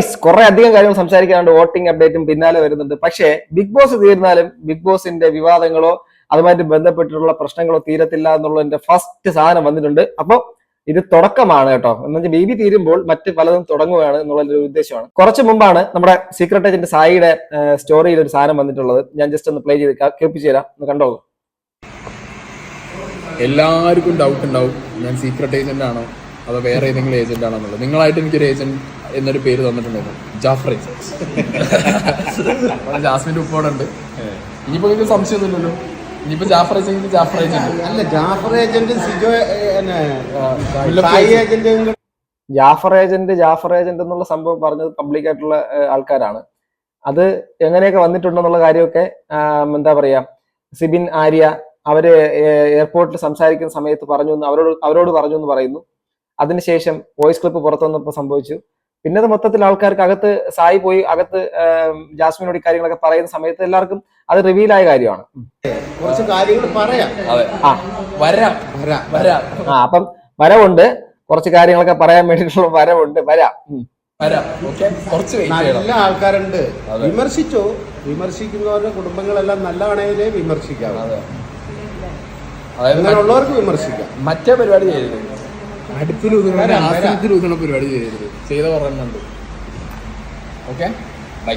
Guys കുറെ അധികം കാര്യങ്ങൾ സംസാരിക്കാനുണ്ട്. വോട്ടിംഗ് അപ്ഡേറ്റും പിന്നാലെ വരുന്നുണ്ട്. പക്ഷേ ബിഗ് ബോസ് തീർന്നാലും ബിഗ് ബോസിന്റെ വിവാദങ്ങളോ അതുമായിട്ട് ബന്ധപ്പെട്ടിട്ടുള്ള പ്രശ്നങ്ങളോ തീരത്തില്ല എന്നുള്ളതിന്റെ ഫസ്റ്റ് സാധനം വന്നിട്ടുണ്ട്. അപ്പൊ ഇത് തുടക്കമാണ് കേട്ടോ. എന്ന് വെച്ചാൽ ബി ബി തീരുമ്പോൾ മറ്റ് പലതും തുടങ്ങുകയാണ് എന്നുള്ള ഒരു ഉദ്ദേശമാണ്. കുറച്ച് മുമ്പാണ് നമ്മുടെ സീക്രട്ട് ഏജന്റ് സായിയുടെ സ്റ്റോറിയിൽ ഒരു സാധനം വന്നിട്ടുള്ളത്. ഞാൻ ജസ്റ്റ് ഒന്ന് പ്ലേ ചെയ്ത് കേൾപ്പിച്ചു തരാം. ഒന്ന് കണ്ടോ? എല്ലാവർക്കും ഡൗട്ട് ഉണ്ടാവും. ഞാൻ സീക്രട്ട് ഏജന്റ് ആണോ? അതോ വേറെ ഏതെങ്കിലും ഏജന്റ് ആണെന്നുള്ളത്. നിങ്ങളായിട്ട് എനിക്കൊരു ഏജന്റ് എന്നൊരു പേര് തന്നിട്ടുണ്ടായിരുന്നു. ജാഫർ ഏജന്റ് ജാസ്മിന്റെ ഉപ്പോടുണ്ട് ഇനിയിപ്പോ നിങ്ങൾക്ക് സംശയമൊന്നുമില്ലല്ലോ. ഇനിയിപ്പോ ജാഫർ ഏജന്റ് ജാഫർ ഏജന്റ് അല്ല ജാഫർ ഏജന്റ് സിജോ ഏജന്റും ജാഫർ ഏജന്റ് ജാഫർ ഏജന്റ് എന്നുള്ള സംഭവം പറഞ്ഞത് പബ്ലിക് ആയിട്ടുള്ള ആൾക്കാരാണ്. അത് എങ്ങനെയൊക്കെ വന്നിട്ടുണ്ടെന്നുള്ള കാര്യമൊക്കെ എന്താ പറയാ സിബിൻ ആര്യ അവർ എയർപോർട്ടിൽ സംസാരിക്കുന്ന സമയത്ത് പറഞ്ഞു എന്ന് അവരോട് അവരോട് പറഞ്ഞു എന്ന് പറയുന്നു. അതിനുശേഷം വോയിസ് ക്ലിപ്പ് പുറത്തു വന്നപ്പോൾ സംഭവിച്ചു. പിന്നെ അത് മൊത്തത്തിൽ ആൾക്കാർക്ക് അകത്ത് സായി പോയി അകത്ത് ജാസ്മിനോട് ഈ കാര്യങ്ങളൊക്കെ പറയുന്ന സമയത്ത് എല്ലാവർക്കും അത് റിവീൽ ആയ കാര്യമാണ്. കുറച്ച് കാര്യങ്ങൾ പറയാം. അതെ. ആ. വരാം. വരാം. വരാം. ആ അപ്പം വരവുണ്ട്. കുറച്ച് കാര്യങ്ങളൊക്കെ പറയാൻ വേണ്ടിയിട്ടുള്ള വരവുണ്ട്. വരാം. ഉം. വരാം. ഓക്കെ. കുറച്ച് വെയിറ്റ് ചെയ്യണം. നല്ല ആൾക്കാരുണ്ട്. വിമർശിച്ചു? വിമർശിക്കുന്നവരുടെ കുടുംബങ്ങളെല്ലാം നല്ലവണേലേ വിമർശിക്കാം അങ്ങനെയുള്ളവർക്ക് വിമർശിക്കാം. മറ്റേ പരിപാടി ചെയ്യരുത് അടുപ്പിൽ ഊതുന്ന വരാം, വരാം. ആസനത്തിൽ ഊതുന്ന പരിപാടി ചെയ്യരുത്. ചെയ്ത പറയുന്നുണ്ട് ഓക്കെ? ബൈ.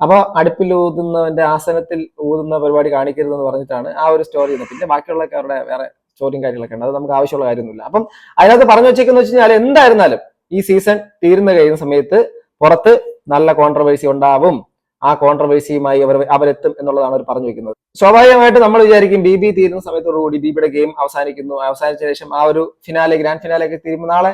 അപ്പൊ അടുപ്പിൽ ഊതുന്നവന്റെ ആസനത്തിൽ ഊതുന്ന പരിപാടി കാണിക്കരുതെന്ന് പറഞ്ഞിട്ടാണ് ആ ഒരു സ്റ്റോറി ചെയ്യുന്നത് പിന്നെ ബാക്കിയുള്ളവർക്ക് അവരുടെ വേറെ സ്റ്റോറിയും കാര്യങ്ങളൊക്കെ ഉണ്ട്. അത് നമുക്ക് ആവശ്യമുള്ള കാര്യമൊന്നുമില്ല. അപ്പം അതിനകത്ത് പറഞ്ഞു വെച്ചേക്കെന്ന് വെച്ച് കഴിഞ്ഞാൽ എന്തായിരുന്നാലും ഈ സീസൺ തീരുന്ന കഴിയുന്ന സമയത്ത് പുറത്ത് നല്ല കോൺട്രവേഴ്സി ഉണ്ടാവും. ആ കോൺട്രവേഴ്സിയുമായി അവർ അവരെത്തും എന്നുള്ളതാണ് അവർ പറഞ്ഞു വെക്കുന്നത്. സ്വാഭാവികമായിട്ട് നമ്മൾ വിചാരിക്കും ബി ബി തീരുന്ന സമയത്തോടുകൂടി ബി ബിയുടെ ഗെയിം അവസാനിക്കുന്നു. അവസാനിച്ച ശേഷം ആ ഒരു ഫിനാലെ ഗ്രാൻഡ് ഫിനാലെ ഒക്കെ തീരുമ്പോൾ നാളെ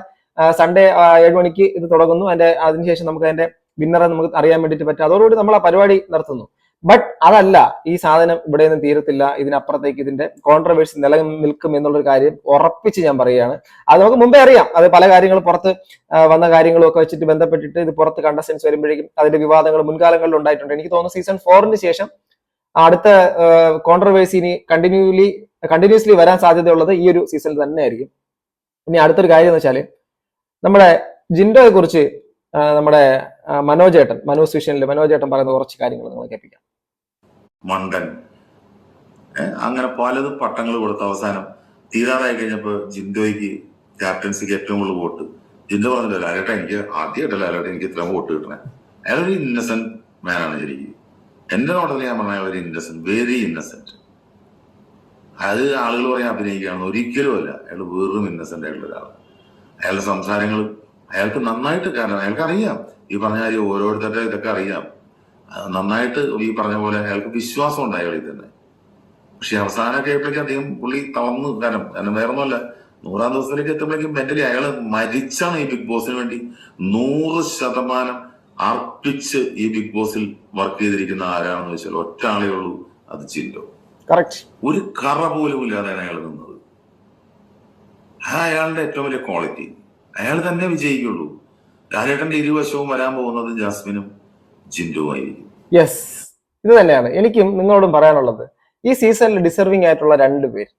സൺഡേ ഏഴ് മണിക്ക് ഇത് തുടങ്ങുന്നു. അതിന്റെ അതിനുശേഷം നമുക്ക് അതിന്റെ വിന്നറെ നമുക്ക് അറിയാൻ വേണ്ടിയിട്ട് പറ്റും. അതോടുകൂടി നമ്മൾ ആ പരിപാടി നടത്തുന്നു ബട്ട് അതല്ല ഈ സാധനം ഇവിടെ നിന്ന് തീരത്തില്ല. ഇതിനപ്പുറത്തേക്ക് ഇതിന്റെ കോൺട്രവേഴ്സി നിലനിൽക്കും എന്നുള്ളൊരു കാര്യം ഉറപ്പിച്ച് ഞാൻ പറയുകയാണ്. അത് നമുക്ക് മുമ്പേ അറിയാം. അത് പല കാര്യങ്ങളും പുറത്ത് വന്ന കാര്യങ്ങളും ഒക്കെ വെച്ചിട്ട് ബന്ധപ്പെട്ടിട്ട് ഇത് പുറത്ത് കണ്ടസ്റ്റൻസ് വരുമ്പോഴേക്കും അതിന്റെ വിവാദങ്ങൾ മുൻകാലങ്ങളിൽ ഉണ്ടായിട്ടുണ്ട്. എനിക്ക് തോന്നുന്നു സീസൺ ഫോറിന് ശേഷം അടുത്ത കോൺട്രവേഴ്സി ഇനി കണ്ടിന്യൂലി കണ്ടിന്യൂസ്ലി വരാൻ സാധ്യതയുള്ളത് ഈ ഒരു സീസണിൽ തന്നെ ആയിരിക്കും ഇനി അടുത്തൊരു കാര്യം എന്ന് വെച്ചാൽ നമ്മുടെ ജിൻഡോയെ കുറിച്ച് നമ്മുടെ മനോജേട്ടൻ മനോസ് വിഷനിൽ മനോജേട്ടൻ പറയുന്ന കുറച്ച് കാര്യങ്ങൾ നിങ്ങൾ കേൾപ്പിക്കാം. മണ്ടൻ. അങ്ങനെ പലതും പട്ടങ്ങൾ കൊടുത്ത അവസാനം തീരാറായി കഴിഞ്ഞപ്പോ ജിൻഡോയ്ക്ക് ക്യാപ്റ്റൻസിക്ക് ഏറ്റവും കൂടുതൽ വോട്ട്. ജിൻഡോ പറഞ്ഞില്ല ലാലേട്ട എനിക്ക് ആദ്യമായിട്ടല്ല ലാലേട്ട എനിക്ക് ഇത്രയും വോട്ട് കിട്ടണേ. അയാളൊരു ഇന്നസെന്റ് മാനാണ് ശരിക്കും. എന്റെ നോട്ടത്തിൽ ഞാൻ പറഞ്ഞ ഒരു ഇന്നസെന്റ് വെരി ഇന്നസെന്റ് അത് ആളുകൾ പറയാൻ അഭിനയിക്കുകയാണ്. ഒരിക്കലും അല്ല അയാൾ വെറും ഇന്നസെന്റ് ആയിട്ടുള്ള ഒരാൾ അയാളുടെ സംസാരങ്ങൾ അയാൾക്ക് നന്നായിട്ട് കാരണം അയാൾക്ക് അറിയാം. ഈ പറഞ്ഞ കാര്യം ഓരോരുത്തരുടെ ഇതൊക്കെ അറിയാം. നന്നായിട്ട് ഈ പറഞ്ഞ പോലെ അയാൾക്ക് വിശ്വാസം ഉണ്ട് അയാളിൽ തന്നെ. പക്ഷെ അവസാനമൊക്കെ ആയപ്പോഴേക്കും അദ്ദേഹം പുള്ളി തളർന്നു കാരണം കാരണം വേറെ ഒന്നുമല്ല നൂറാം ദിവസത്തിലേക്ക് എത്തുമ്പോഴേക്കും മെന്റലി അയാൾ മരിച്ചാണ് ഈ ബിഗ് ബോസിന് വേണ്ടി നൂറ് ശതമാനം അർപ്പിച്ച് ഈ ബിഗ് ബോസിൽ വർക്ക് ചെയ്തിരിക്കുന്ന ആരാണെന്ന് വെച്ചാൽ ഒറ്റ ആളേ ഉള്ളൂ അത് ചിന്തോ കറക്റ്റ് ഒരു കറ പോലും ഇല്ലാതെയാണ് അയാൾ നിന്നത്. ആ അയാളുടെ ഏറ്റവും വലിയ ക്വാളിറ്റി അയാൾ തന്നെ വിജയിക്കുള്ളൂ. ലാലേട്ടന്റെ ഇരുവശവും വരാൻ പോകുന്നത് ജാസ്മിനും ജിൻഡുവും ആയിരിക്കും യെസ് ഇത് തന്നെയാണ്. എനിക്കും നിങ്ങളോടും പറയാനുള്ളത്. ഈ സീസണിൽ ഡിസർവിംഗ് ആയിട്ടുള്ള രണ്ട് പേര്.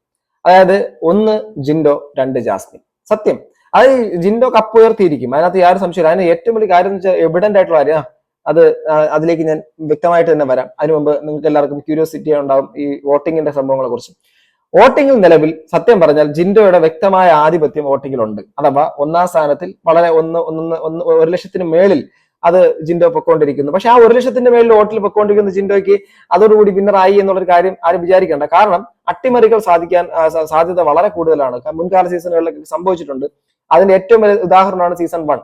അതായത് ഒന്ന് ജിൻഡോ രണ്ട് ജാസ്മിൻ. സത്യം. അത് ജിൻഡോ കപ്പ് ഉയർത്തിയിരിക്കും. അതിനകത്ത് യാതൊരു സംശയമില്ല അതിന് ഏറ്റവും വലിയ കാര്യം എന്ന് വെച്ചാൽ എവിഡന്റ് ആയിട്ടുള്ള കാര്യം അത് അതിലേക്ക് ഞാൻ വ്യക്തമായിട്ട് തന്നെ വരാം. അതിനു മുമ്പ് നിങ്ങൾക്ക് എല്ലാവർക്കും ക്യൂരിയോസിറ്റി ഉണ്ടാവും ഈ വോട്ടിങ്ങിന്റെ സംഭവങ്ങളെ കുറിച്ച്. വോട്ടിംഗിൽ നിലവിൽ സത്യം പറഞ്ഞാൽ ജിൻഡോയുടെ വ്യക്തമായ ആധിപത്യം വോട്ടിങ്ങിലുണ്ട്. അഥവാ ഒന്നാം സ്ഥാനത്തിൽ വളരെ ഒന്ന് ഒന്ന് ഒന്ന് ഒരു ലക്ഷത്തിന് മേളിൽ അത് ജിൻഡോ പൊക്കോണ്ടിരിക്കുന്നു. പക്ഷെ ആ ഒരു ലക്ഷത്തിന്റെ മേളിൽ ഓട്ടിൽ പൊക്കോണ്ടിരിക്കുന്ന ജിൻഡോയ്ക്ക് അതോടുകൂടി വിന്നറായി എന്നുള്ള എന്നുള്ളൊരു കാര്യം ആരും വിചാരിക്കേണ്ട. കാരണം അട്ടിമറികൾ സാധിക്കാൻ സാധ്യത വളരെ കൂടുതലാണ്. മുൻകാല സീസണുകളിലൊക്കെ സംഭവിച്ചിട്ടുണ്ട്. അതിന്റെ ഏറ്റവും വലിയ ഉദാഹരണമാണ് സീസൺ വൺ.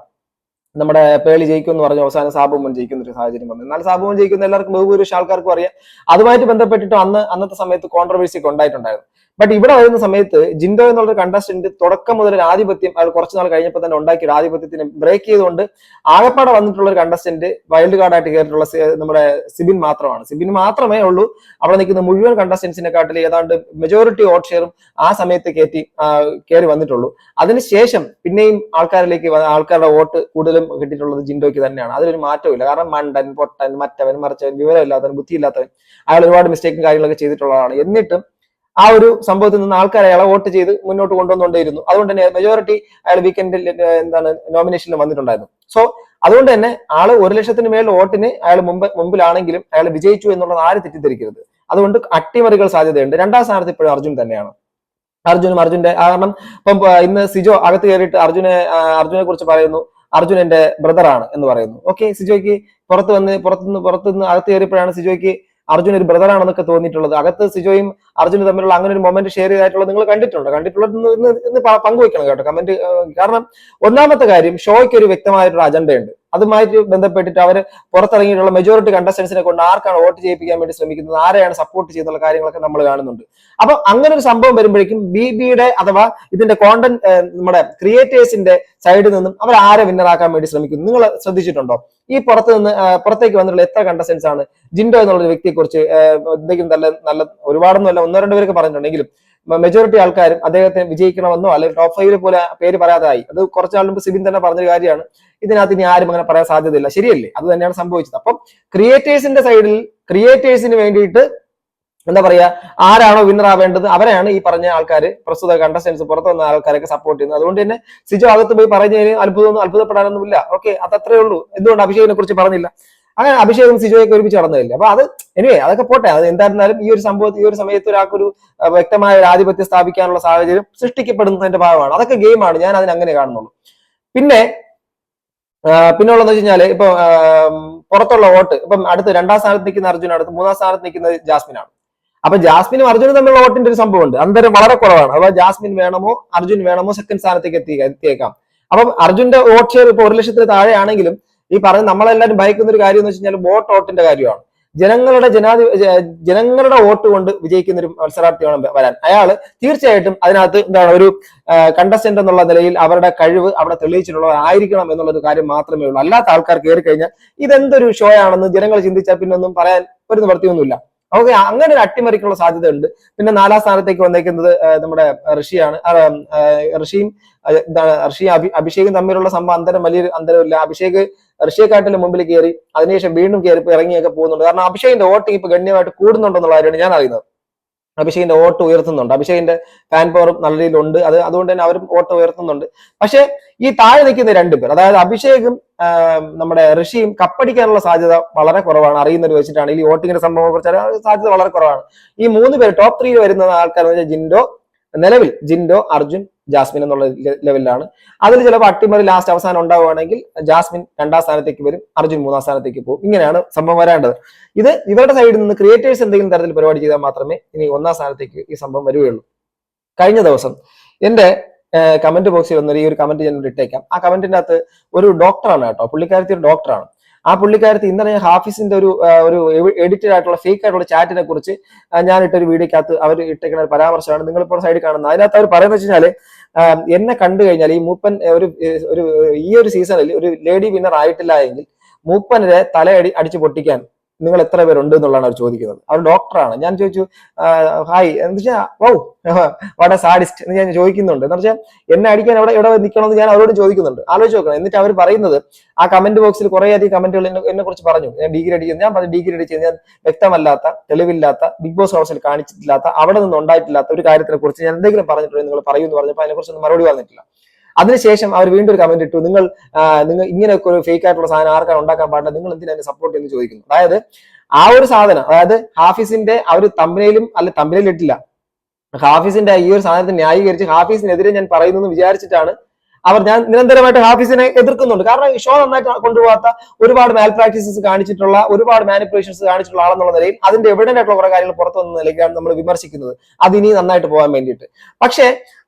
നമ്മുടെ പേളി ജയിക്കും എന്ന് പറഞ്ഞ അവസാനം സാബുമോൻ ജയിക്കുന്ന ഒരു സാഹചര്യം വന്നു. എന്നാൽ സാബുമോൻ ജയിക്കുന്ന എല്ലാവർക്കും ബഹുഭൂരിപക്ഷം ആൾക്കാർക്കും അറിയാം. അതുമായിട്ട് ബന്ധപ്പെട്ടിട്ട് അന്ന് അന്നത്തെ സമയത്ത് കോൺട്രവേഴ്സി ഒക്കെ ഉണ്ടായിട്ടുണ്ടായിരുന്നു. ബട്ട് ഇവിടെ വരുന്ന സമയത്ത് ജിൻഡോ എന്നുള്ള കണ്ടസ്റ്റന്റ് തുടക്കം മുതൽ ഒരു ആധിപത്യം അയാൾ കുറച്ച് നാൾ കഴിഞ്ഞപ്പോൾ തന്നെ ഉണ്ടാക്കിയ ഒരു ആധിപത്യത്തിന് ബ്രേക്ക് ചെയ്തുകൊണ്ട് ആകപ്പാടെ വന്നിട്ടുള്ള ഒരു കണ്ടസ്റ്റന്റ് വൈൽഡ് കാർഡായിട്ട് കയറിയിട്ടുള്ള നമ്മുടെ സിബിൻ മാത്രമാണ്. സിബിൻ മാത്രമേ ഉള്ളൂ. അവിടെ നിൽക്കുന്ന മുഴുവൻ കണ്ടസ്റ്റൻസിനെ കാട്ടിൽ ഏതാണ്ട് മെജോറിറ്റി വോട്ട് ഷെയറും ആ സമയത്ത് കയറ്റി കയറി വന്നിട്ടുള്ളൂ. അതിനുശേഷം പിന്നെയും ആൾക്കാരിലേക്ക് ആൾക്കാരുടെ വോട്ട് കൂടുതലും കിട്ടിയിട്ടുള്ളത് ജിൻഡോയ്ക്ക് തന്നെയാണ്. അതിലൊരു മാറ്റമില്ല കാരണം മണ്ടൻ പൊട്ടൻ മറ്റവൻ മറിച്ചവൻ വിവരമില്ലാത്തവൻ ബുദ്ധിയില്ലാത്തവൻ അയാൾ ഒരുപാട് മിസ്റ്റേക്കും കാര്യങ്ങളൊക്കെ ചെയ്തിട്ടുള്ളതാണ്. എന്നിട്ടും ആ ഒരു സംഭവത്തിൽ നിന്ന് ആൾക്കാർ അയാളെ വോട്ട് ചെയ്ത് മുന്നോട്ട് കൊണ്ടുവന്നുകൊണ്ടേയിരുന്നു. അതുകൊണ്ട് തന്നെ മെജോറിറ്റി അയാൾ വീക്കെൻഡിൽ എന്താണ് നോമിനേഷനിൽ വന്നിട്ടുണ്ടായിരുന്നു. സോ അതുകൊണ്ട് തന്നെ ആൾ ഒരു ലക്ഷത്തിന് മേൽ വോട്ടിന് അയാൾ മുമ്പ് മുമ്പിലാണെങ്കിലും അയാൾ വിജയിച്ചു എന്നുള്ളത് ആര് തെറ്റിദ്ധരിക്കരുത്. അതുകൊണ്ട് അട്ടിമറികൾ സാധ്യതയുണ്ട്. രണ്ടാം സ്ഥാനത്ത് ഇപ്പോഴും അർജുൻ തന്നെയാണ്. അർജുനും അർജുന്റെ കാരണം ഇപ്പം ഇന്ന് സിജോ അകത്ത് കയറിയിട്ട് അർജുനെ അർജുനെ കുറിച്ച് പറയുന്നു. അർജുൻ എന്റെ ബ്രദറാണ് എന്ന് പറയുന്നു. ഓക്കെ സിജോയ്ക്ക് പുറത്ത് വന്ന് പുറത്തുനിന്ന് പുറത്തുനിന്ന് അകത്ത് കയറിയപ്പോഴാണ് സിജോയ്ക്ക് അർജുൻ ഒരു ബ്രദറാണെന്നൊക്കെ തോന്നിയിട്ടുള്ളത്. അകത്ത് സിജോയും അർജുനും തമ്മിലുള്ള അങ്ങനെ ഒരു മൊമെന്റ് ഷെയർ ചെയ്തായിട്ടുള്ളത് നിങ്ങൾ കണ്ടിട്ടുണ്ടോ. കണ്ടിട്ടുള്ളത് ഇന്ന് പങ്കുവെക്കണം കേട്ടോ കമന്റ് കാരണം ഒന്നാമത്തെ കാര്യം ഷോയ്ക്ക് ഒരു വ്യക്തമായിട്ടൊരു അജണ്ടയുണ്ട് അതുമായിട്ട് ബന്ധപ്പെട്ടിട്ട് അവർ പുറത്തിറങ്ങിയിട്ടുള്ള മെജോറിറ്റി കണ്ടസ്റ്റൻസിനെ കൊണ്ട് ആർക്കാണ് വോട്ട് ചെയ്യിപ്പിക്കാൻ വേണ്ടി ശ്രമിക്കുന്നത് ആരെയാണ് സപ്പോർട്ട് ചെയ്യുന്നുള്ള കാര്യങ്ങളൊക്കെ നമ്മൾ കാണുന്നുണ്ട്. അപ്പൊ അങ്ങനെ ഒരു സംഭവം വരുമ്പോഴേക്കും ബി ബിയുടെ അഥവാ ഇതിന്റെ കോണ്ടന്റ് നമ്മുടെ ക്രിയേറ്റേഴ്സിന്റെ സൈഡിൽ നിന്നും അവർ ആരെ വിന്നറാക്കാൻ വേണ്ടി ശ്രമിക്കുന്നു? നിങ്ങൾ ശ്രദ്ധിച്ചിട്ടുണ്ടോ? ഈ പുറത്ത് നിന്ന് പുറത്തേക്ക് വന്നിട്ടുള്ള എത്ര കണ്ടസ്റ്റൻസ് ആണ് ജിൻഡോ എന്നുള്ള വ്യക്തിയെ കുറിച്ച് എന്തെങ്കിലും നല്ല നല്ല ഒരുപാടൊന്നും അല്ല ഒന്നോ രണ്ടോ പറഞ്ഞിട്ടുണ്ടെങ്കിലും മെജോറിറ്റി ആൾക്കാരും അദ്ദേഹത്തെ വിജയിക്കണമെന്നോ അല്ലെങ്കിൽ ടോപ്പ് ഫൈവിൽ പോലെ പേര് പറയാതായി. അത് കുറച്ച് മുമ്പ് സിബിൻ തന്നെ പറഞ്ഞൊരു കാര്യമാണ്. ഇതിനകത്ത് ഇനി ആരും അങ്ങനെ പറയാൻ സാധ്യതയില്ല. ശരിയല്ലേ? അത് തന്നെയാണ് സംഭവിച്ചത്. അപ്പം ക്രിയേറ്റേഴ്സിന്റെ സൈഡിൽ ക്രിയേറ്റേഴ്സിന് വേണ്ടിയിട്ട് എന്താ പറയാ ആരാണോ വിന്നർ ആവേണ്ടത് അവരെയാണ് ഈ പറഞ്ഞ ആൾക്കാർ പ്രസ്തുത കണ്ടസ്റ്റൻസ് പുറത്തു വന്ന ആൾക്കാരൊക്കെ സപ്പോർട്ട് ചെയ്യുന്നത്. അതുകൊണ്ട് തന്നെ സിജു അകത്ത് പോയി പറഞ്ഞതിന് അത്ഭുതമൊന്നും അത്ഭുതപ്പെടാനൊന്നുമില്ല. ഓക്കെ അത് അത്രേ ഉള്ളൂ. എന്തുകൊണ്ട് അഭിഷേകിനെ കുറിച്ച് പറഞ്ഞില്ല? അങ്ങനെ അഭിഷേകും സിജോയൊക്കെ ഒരുമിച്ച് നടന്നതല്ലേ. അപ്പൊ അത് എനിവേ അതൊക്കെ പോട്ടെ. അത് എന്തായിരുന്നാലും ഈ ഒരു സംഭവത്തിൽ ഈ ഒരു സമയത്ത് ഒരാൾക്കൊരു വ്യക്തമായ ഒരു ആധിപത്യം സ്ഥാപിക്കാനുള്ള സാഹചര്യം സൃഷ്ടിക്കപ്പെടുന്നതിന്റെ ഭാഗമാണ്. അതൊക്കെ ഗെയിമാണ് ഞാൻ അതിനെ അങ്ങനെ കാണുന്നുള്ളൂ. പിന്നെ ആ, പിന്നെ ഉള്ളത് വെച്ച് കഴിഞ്ഞാൽ ഇപ്പൊ പുറത്തുള്ള വോട്ട്. ഇപ്പം അടുത്ത് രണ്ടാം സ്ഥാനത്ത് നിൽക്കുന്ന അർജുനാണ് അടുത്ത് മൂന്നാം സ്ഥാനത്ത് നിൽക്കുന്നത് ജാസ്മിനാണ്. അപ്പൊ ജാസ്മിനും അർജുനും തമ്മിലുള്ള വോട്ടിന്റെ ഒരു സംഭവമുണ്ട്. അന്തരം വളരെ കുറവാണ്. അപ്പൊ ജാസ്മിൻ വേണമോ അർജുൻ വേണമോ സെക്കൻഡ് സ്ഥാനത്തേക്ക് എത്തി എത്തിയേക്കാം. അപ്പം അർജുന്റെ വോട്ട് ഷെയർ ഇപ്പൊ ഒരു ലക്ഷത്തിന് താഴെയാണെങ്കിലും ഈ പറഞ്ഞ നമ്മളെല്ലാവരും ഭയക്കുന്ന ഒരു കാര്യം എന്ന് വെച്ച് കഴിഞ്ഞാൽ വോട്ട് ഓട്ടിന്റെ കാര്യമാണ്. ജനങ്ങളുടെ ജനാധി ജനങ്ങളുടെ വോട്ട് കൊണ്ട് വിജയിക്കുന്ന ഒരു മത്സരാർത്ഥിയാണ് വരാൻ. അയാൾ തീർച്ചയായിട്ടും അതിനകത്ത് എന്താണ് ഒരു കണ്ടസ്റ്റന്റ് എന്നുള്ള നിലയിൽ അവരുടെ കഴിവ് അവിടെ തെളിയിച്ചിട്ടുള്ളവരായിരിക്കണം എന്നുള്ള ഒരു കാര്യം മാത്രമേ ഉള്ളൂ. അല്ലാത്ത ആൾക്കാർ കയറി കഴിഞ്ഞാൽ ഇതെന്തൊരു ഷോ ആണെന്ന് ജനങ്ങൾ ചിന്തിച്ചാൽ പിന്നെ ഒന്നും പറയാൻ ഒരു നിവർത്തിയൊന്നുമില്ല ഓക്കെ അങ്ങനെ ഒരു അട്ടിമറിക്കുള്ള സാധ്യത ഉണ്ട് പിന്നെ നാലാം സ്ഥാനത്തേക്ക് വന്നേക്കുന്നത് നമ്മുടെ ഋഷിയാണ്. ഋഷിയും എന്താണ് ഋഷി അഭിഷേകും തമ്മിലുള്ള സംഭവം അന്തരം വലിയൊരു അന്തരമില്ല. അഭിഷേക് ഋഷിയെക്കാട്ടിലും മുമ്പിൽ കയറി അതിനുശേഷം വീണ്ടും കയറി ഇറങ്ങിയൊക്കെ പോകുന്നുണ്ട്. കാരണം അഭിഷേകിന്റെ വോട്ടിംഗ് ഇപ്പൊ ഗണ്യമായിട്ട് കൂടുന്നുണ്ടെന്നുള്ള കാര്യമാണ് ഞാൻ അറിയുന്നത്. അഭിഷേകിന്റെ വോട്ട് ഉയർത്തുന്നുണ്ട്. അഭിഷേകിന്റെ ഫാൻ പവറും നല്ല രീതിയിലുണ്ട്. അത് അതുകൊണ്ട് തന്നെ അവരും വോട്ട് ഉയർത്തുന്നുണ്ട്. പക്ഷെ ഈ താഴെ നിൽക്കുന്ന രണ്ടുപേർ അതായത് അഭിഷേകും നമ്മുടെ ഋഷിയും കപ്പടിക്കാനുള്ള സാധ്യത വളരെ കുറവാണ്. അറിയുന്നവർ വെച്ചിട്ടാണ്. ഈ വോട്ടിങ്ങിന്റെ സംഭവം കുറിച്ച് സാധ്യത വളരെ കുറവാണ്. ഈ മൂന്ന് പേര് ടോപ്പ് ത്രീയിൽ വരുന്ന ആൾക്കാർ വെച്ചാൽ ജിൻഡോ നിലവിൽ ജിൻഡോ അർജുൻ ജാസ്മിൻ എന്നുള്ള ലെവലിലാണ്. അതിൽ ചിലപ്പോൾ അട്ടിമറി ലാസ്റ്റ് അവസാനം ഉണ്ടാവുകയാണെങ്കിൽ ജാസ്മിൻ രണ്ടാം സ്ഥാനത്തേക്ക് വരും അർജുൻ മൂന്നാം സ്ഥാനത്തേക്ക് പോകും. ഇങ്ങനെയാണ് സംഭവം വരേണ്ടത്. ഇത് ഇവരുടെ സൈഡിൽ നിന്ന് ക്രിയേറ്റേഴ്സ് എന്തെങ്കിലും തരത്തിൽ പരിപാടി ചെയ്താൽ മാത്രമേ ഇനി ഒന്നാം സ്ഥാനത്തേക്ക് ഈ സംഭവം വരികയുള്ളൂ. കഴിഞ്ഞ ദിവസം എന്റെ കമന്റ് ബോക്സിൽ വന്നൊരു ഈ ഒരു കമന്റ് ഞാൻ ഇട്ടേക്കാം. ആ കമന്റിന്റെ അകത്ത് ഒരു ഡോക്ടറാണ് കേട്ടോ. പുള്ളിക്കാരത്തി ഒരു ഡോക്ടറാണ് ആ പുള്ളിക്കാരത്തി ഇന്നലെ ഹാഫീസിന്റെ ഒരു ഒരു എഡിറ്റഡ് ആയിട്ടുള്ള ഫേക്ക് ആയിട്ടുള്ള ചാറ്റിനെ കുറിച്ച് ഞാൻ ഇട്ടൊരു വീഡിയോക്കകത്ത് അവർ ഇട്ടേക്കുന്ന പരാമർശമാണ് നിങ്ങൾ ഇപ്പോൾ സൈഡിൽ കാണുന്നത്. അതിനകത്ത് അവർ പറയുന്നത് വെച്ച് എന്നെ കണ്ടു കഴിഞ്ഞാൽ ഈ മൂപ്പൻ ഒരു ഒരു ഈ ഒരു സീസണിൽ ഒരു ലേഡി വിന്നർ ആയിട്ടില്ല എങ്കിൽ മൂപ്പനെ തലയടി അടിച്ച് പൊട്ടിക്കാൻ നിങ്ങൾ എത്ര പേരുണ്ട് എന്നുള്ളതാണ് അവർ ചോദിക്കുന്നത്. അവർ ഡോക്ടറാണ്. ഞാൻ ചോദിച്ചു ഹായ് എന്ന് വെച്ചാൽ വൗ സാഡിസ്റ്റ് എന്ന് ഞാൻ ചോദിക്കുന്നുണ്ട്. എന്ന് വെച്ചാൽ എന്നെ അടിക്കാൻ അവിടെ എവിടെ നിൽക്കണമെന്ന് ഞാൻ അവരോട് ചോദിക്കുന്നുണ്ട്. ആലോചിച്ച് നോക്കണം. എന്നിട്ട് അവർ പറയുന്നത് ആ കമന്റ് ബോക്സിൽ കുറെ അധികം കമന്റുകൾ എന്നെ കുറിച്ച് പറഞ്ഞു. ഞാൻ ഡിഗ്രി അടിക്കുന്നു ഞാൻ പറഞ്ഞു ഡിഗ്രി അടിച്ചത് ഞാൻ വ്യക്തമല്ലാത്ത തെളിവില്ലാത്ത ബിഗ് ബോസ് ഹൗസിൽ കാണിച്ചിട്ടില്ലാത്ത അവിടെ നിന്ന് ഉണ്ടായിട്ടില്ലാത്ത ഒരു കാര്യത്തിനെ കുറിച്ച് ഞാൻ എന്തെങ്കിലും പറഞ്ഞിട്ടുണ്ടെങ്കിൽ നിങ്ങൾ പറയൂ എന്ന് പറഞ്ഞപ്പോൾ അതിനെക്കുറിച്ചൊന്നും മറുപടി വന്നിട്ടില്ല അതിനുശേഷം അവർ വീണ്ടും ഒരു കമന്റ് ഇട്ടു. നിങ്ങൾ നിങ്ങൾ ഇങ്ങനെയൊക്കെ ഒരു ഫേക്ക് ആയിട്ടുള്ള സാധനം ആർക്കാണ് ഉണ്ടാക്കാൻ പാടില്ല നിങ്ങൾ എന്തിനാണ് സപ്പോർട്ട് എന്ന് ചോദിക്കുന്നു. അതായത് ആ ഒരു സാധനം അതായത് ഹാഫീസിന്റെ ആ ഒരു തമ്പനയിലും അല്ല തമ്പനയിലിട്ടില്ല ഹാഫീസിന്റെ ഈ ഒരു സാധനത്തെ ന്യായീകരിച്ച് ഹാഫീസിനെതിരെ ഞാൻ പറയുന്നു വിചാരിച്ചിട്ടാണ് അവർ ഞാൻ നിരന്തരമായിട്ട് ഹാഫീസിനെ എതിർക്കുന്നുണ്ട്. കാരണം ഷോ നന്നായിട്ട് കൊണ്ടുപോകാത്ത ഒരുപാട് മാൽ പ്രാക്ടീസസ് കാണിച്ചിട്ടുള്ള ഒരുപാട് മാനിപ്പുലേഷൻസ് കാണിച്ചിട്ടുള്ള ആളെന്നുള്ള നിലയിൽ അതിന്റെ എവിഡന്റ് ആയിട്ടുള്ള കുറെ കാര്യങ്ങൾ പുറത്തു വന്ന നിലയ്ക്കാണ് നമ്മൾ വിമർശിക്കുന്നത്. അത് ഇനി നന്നായിട്ട് പോകാൻ വേണ്ടിയിട്ട്. പക്ഷേ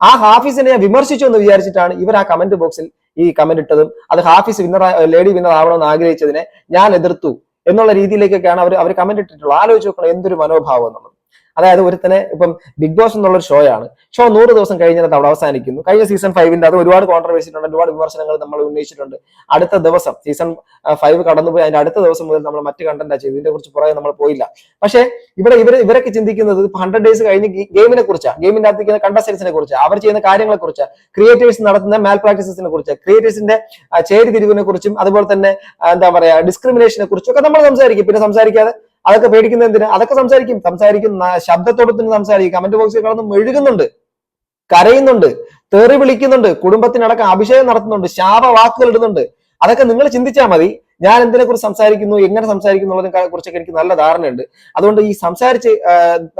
ആ ഹാഫീസിനെ ഞാൻ വിമർശിച്ചു എന്ന് വിചാരിച്ചിട്ടാണ് ഇവർ ആ കമന്റ് ബോക്സിൽ ഈ കമന്റ് ഇട്ടതും അത് ഹാഫീസ് വിന്നർ ലേഡി വിന്നർ ആവണമെന്ന് ആഗ്രഹിച്ചതിനെ ഞാൻ എതിർത്തു എന്നുള്ള രീതിയിലേക്കൊക്കെയാണ് അവർ അവർ കമന്റ് ഇട്ടിട്ടുള്ളത്. ആലോചിച്ച് നോക്കണം എന്തൊരു മനോഭാവം എന്നുള്ളത്. അതായത് ഒരുത്തനെ ഇപ്പം ബിഗ് ബോസ് എന്നുള്ള ഒരു ഷോ ആണ് ഷോ നൂറ് ദിവസം കഴിഞ്ഞിട്ട് അവിടെ അവസാനിക്കുന്നു. കഴിഞ്ഞ സീസൺ ഫൈവിന്റെ അത് ഒരുപാട് കോൺട്രവേഴ്സി ഉണ്ട് ഒരുപാട് വിമർശനങ്ങൾ നമ്മൾ ഉന്നയിച്ചിട്ടുണ്ട്. അടുത്ത ദിവസം സീസൺ ഫൈവ് കടന്നുപോയി അതിന്റെ അടുത്ത ദിവസം മുതൽ നമ്മൾ മറ്റ് കണ്ടന്റ് ചെയ്തു ഇതിനെ കുറിച്ച് പുറകെ നമ്മൾ പോയില്ല. പക്ഷേ ഇവിടെ ഇവർ ഇവരൊക്കെ ചിന്തിക്കുന്നത് ഇപ്പൊ ഹൺഡ്രഡ് ഡേയ്സ് കഴിഞ്ഞ് ഗെയിമിനെ കുറിച്ചാണ് ഗെയിമിന്റെ അകത്തേക്ക് കണ്ടസ്റ്റൻസിനെ കുറിച്ച്. അവർ ചെയ്യുന്ന കാര്യങ്ങളെ കുറിച്ച്. ക്രിയേറ്റേഴ്സ് നടത്തുന്ന മാൽ പ്രാക്ടീസസിനെ കുറിച്ച്. ക്രിയേറ്റേഴ്സിന്റെ ചേരി തിരിവിനെ കുറിച്ചും അതുപോലെ തന്നെ എന്താ പറയാ ഡിസ്ക്രിമിനേഷനെ കുറിച്ചും ഒക്കെ നമ്മൾ സംസാരിക്കും. പിന്നെ സംസാരിക്കാതെ അതൊക്കെ പേടിക്കുന്നത് എന്തിനാ? അതൊക്കെ സംസാരിക്കും. സംസാരിക്കും ന- ശബ്ദത്തോടത്തിന് സംസാരിക്കും. കമന്റ് ബോക്സിൽ കടന്ന് മെഴുകുന്നുണ്ട്. കരയുന്നുണ്ട്. തേറി വിളിക്കുന്നുണ്ട്. കുടുംബത്തിനടക്കം അഭിഷേകം നടത്തുന്നുണ്ട്. ശാപവാക്കുകൾ ഇടുന്നുണ്ട്. അതൊക്കെ നിങ്ങൾ ചിന്തിച്ചാൽ മതി. ഞാൻ എന്തിനെ കുറിച്ച് സംസാരിക്കുന്നു എങ്ങനെ സംസാരിക്കുന്നു എന്നുള്ളതിനെ കുറിച്ചൊക്കെ എനിക്ക് നല്ല ധാരണയുണ്ട്. അതുകൊണ്ട് ഈ സംസാരിച്ച്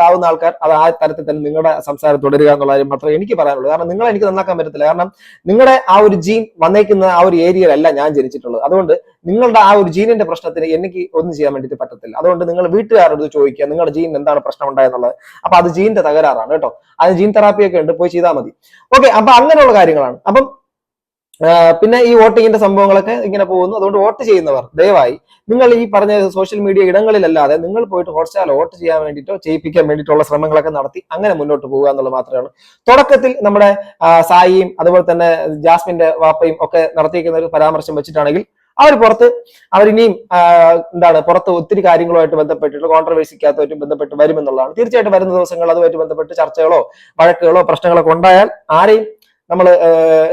ആവുന്ന ആൾക്കാർ അത് ആ തരത്തിൽ തന്നെ നിങ്ങളുടെ സംസാരം തുടരുക എന്നുള്ള കാര്യം മാത്രമേ എനിക്ക് പറയാനുള്ളൂ. കാരണം നിങ്ങളെ എനിക്ക് നന്നാക്കാൻ പറ്റത്തില്ല. കാരണം നിങ്ങളുടെ ആ ഒരു ജീൻ വന്നേക്കുന്ന ആ ഒരു ഏരിയയിലല്ല ഞാൻ ജനിച്ചിട്ടുള്ളത്. അതുകൊണ്ട് നിങ്ങളുടെ ആ ഒരു ജീനിന്റെ പ്രശ്നത്തിന് എനിക്ക് ഒന്നും ചെയ്യാൻ വേണ്ടിയിട്ട് പറ്റത്തില്ല. അതുകൊണ്ട് നിങ്ങൾ വീട്ടുകാരോട് ചോദിക്കുക നിങ്ങളുടെ ജീൻ എന്താണ് പ്രശ്നം ഉണ്ടായെന്നുള്ളത്. അപ്പൊ അത് ജീനിന്റെ തകരാറാണ് കേട്ടോ. അത് ജീൻ തെറാപ്പിയൊക്കെ ഉണ്ട് പോയി ചെയ്താൽ മതി. ഓക്കെ അപ്പൊ അങ്ങനെയുള്ള കാര്യങ്ങളാണ്. അപ്പം പിന്നെ ഈ വോട്ടിങ്ങിന്റെ സംഭവങ്ങളൊക്കെ ഇങ്ങനെ പോകുന്നു. അതുകൊണ്ട് വോട്ട് ചെയ്യുന്നവർ ദയവായി നിങ്ങൾ ഈ പറഞ്ഞ സോഷ്യൽ മീഡിയ ഇടങ്ങളിലല്ലാതെ നിങ്ങൾ പോയിട്ട് ഹോട്ട്സ്റ്റാർ വോട്ട് ചെയ്യാൻ വേണ്ടിയിട്ടോ ചെയ്യിപ്പിക്കാൻ വേണ്ടിയിട്ടുള്ള ശ്രമങ്ങളൊക്കെ നടത്തി അങ്ങനെ മുന്നോട്ട് പോകുക എന്നുള്ളത് മാത്രമാണ്. തുടക്കത്തിൽ നമ്മുടെ സായിയും അതുപോലെ തന്നെ ജാസ്മിന്റെ വാപ്പയും ഒക്കെ നടത്തിയിരിക്കുന്ന ഒരു പരാമർശം വെച്ചിട്ടാണെങ്കിൽ അവർ പുറത്ത് അവരിനിയും എന്താണ് പുറത്ത് ഒത്തിരി കാര്യങ്ങളുമായിട്ട് ബന്ധപ്പെട്ടിട്ട് കോൺട്രവേഴ്സിക്കകത്തുമായിട്ട് ബന്ധപ്പെട്ട് വരുമെന്നുള്ളതാണ്. തീർച്ചയായിട്ടും വരുന്ന ദിവസങ്ങൾ അതുമായിട്ട് ബന്ധപ്പെട്ട് ചർച്ചകളോ വഴക്കുകളോ പ്രശ്നങ്ങളൊക്കെ ഉണ്ടായാൽ ആരെയും നമ്മൾ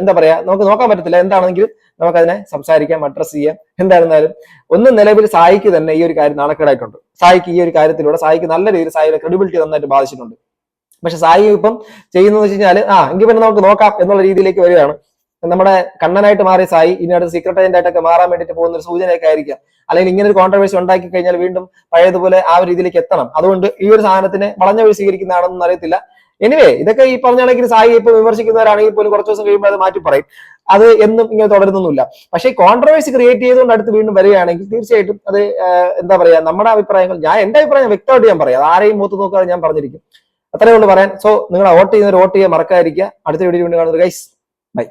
എന്താ പറയാ നമുക്ക് നോക്കാൻ പറ്റത്തില്ല എന്താണെങ്കിലും നമുക്ക് അതിനെ സംസാരിക്കാം അഡ്രസ് ചെയ്യാം. എന്തായിരുന്നാലും ഒന്ന് നിലവിൽ സായിക്ക് തന്നെ ഈ ഒരു കാര്യം നാണക്കേടായിട്ടുണ്ട്. സായിക്ക് ഈ ഒരു കാര്യത്തിലൂടെ സായിക്ക് നല്ല രീതിയിൽ സായിയുടെ ക്രെഡിബിലിറ്റി നന്നായിട്ട് ബാധിച്ചിട്ടുണ്ട്. പക്ഷെ സായി ഇപ്പം ചെയ്യുന്നതെന്ന് വെച്ച് കഴിഞ്ഞാൽ ആ എങ്കിൽ പിന്നെ നമുക്ക് നോക്കാം എന്നുള്ള രീതിയിലേക്ക് വരികയാണ്. നമ്മുടെ കണ്ണനായിട്ട് മാറിയ സായി ഇനി അടുത്ത് സീക്രട്ട് ഏജന്റ് ആയിട്ടൊക്കെ മാറാൻ വേണ്ടിയിട്ട് പോകുന്ന ഒരു സൂചനയൊക്കെ ആയിരിക്കാം. അല്ലെങ്കിൽ ഇങ്ങനെ ഒരു കോൺട്രവേഴ്സി ഉണ്ടാക്കി കഴിഞ്ഞാൽ വീണ്ടും പഴയതുപോലെ ആ ഒരു രീതിയിലേക്ക് എത്തണം. അതുകൊണ്ട് ഈ ഒരു സാധനത്തിനെ വളഞ്ഞ വഴി സ്വീകരിക്കുന്നതാണെന്ന് അറിയത്തില്ല. എനിവേ ഇതൊക്കെ ഈ പറഞ്ഞ സായി ഇപ്പൊ വിമർശിക്കുന്നവരാണെങ്കിൽ പോലും കുറച്ച് ദിവസം കഴിയുമ്പോൾ അത് മാറ്റി പറയും. അത് എന്നും ഇങ്ങനെ തുടരുന്നൊന്നുമില്ല. പക്ഷേ കോൺട്രവേഴ്സി ക്രിയേറ്റ് ചെയ്തുകൊണ്ട് അടുത്ത് വീണ്ടും വരികയാണെങ്കിൽ തീർച്ചയായിട്ടും അത് എന്താ പറയാ നമ്മുടെ അഭിപ്രായങ്ങൾ ഞാൻ എന്റെ അഭിപ്രായം വ്യക്തമായിട്ട് ഞാൻ പറയാം. ആരെയും മൂത്ത് നോക്കാതെ ഞാൻ പറഞ്ഞിരിക്കും. അത്രേ ഉള്ളൂ പറയാൻ. സോ നിങ്ങൾ വോട്ട് ചെയ്യുന്നവർ വോട്ട് ചെയ്യാൻ മറക്കാതിരിക്കുക. അടുത്ത വീഡിയോ വീണ്ടും കാണുന്നത് ഗൈസ് ബൈ